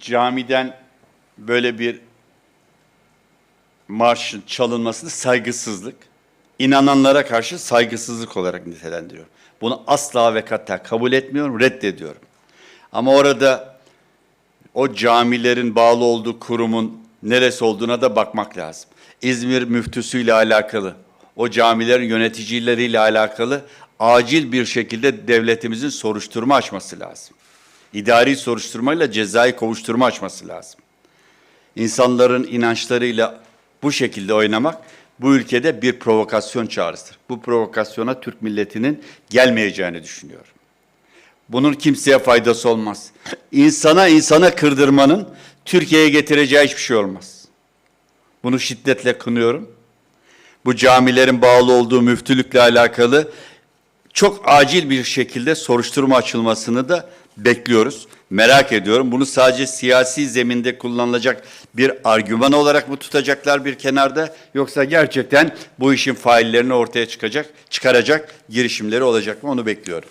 camiden böyle bir marşın çalınmasını saygısızlık, inananlara karşı saygısızlık olarak nitelendiriyorum. Bunu asla ve kata kabul etmiyorum, reddediyorum. Ama orada o camilerin bağlı olduğu kurumun neresi olduğuna da bakmak lazım. İzmir müftüsüyle alakalı, o camilerin yöneticileriyle alakalı acil bir şekilde devletimizin soruşturma açması lazım. İdari soruşturmayla cezai kovuşturma açması lazım. İnsanların inançlarıyla bu şekilde oynamak bu ülkede bir provokasyon çağrısıdır. Bu provokasyona Türk milletinin gelmeyeceğini düşünüyorum. Bunun kimseye faydası olmaz. İnsana insana kırdırmanın Türkiye'ye getireceği hiçbir şey olmaz. Bunu şiddetle kınıyorum. Bu camilerin bağlı olduğu müftülükle alakalı çok acil bir şekilde soruşturma açılmasını da bekliyoruz. Merak ediyorum. Bunu sadece siyasi zeminde kullanılacak bir argüman olarak mı tutacaklar bir kenarda yoksa gerçekten bu işin faillerini ortaya çıkacak, çıkaracak girişimleri olacak mı onu bekliyorum.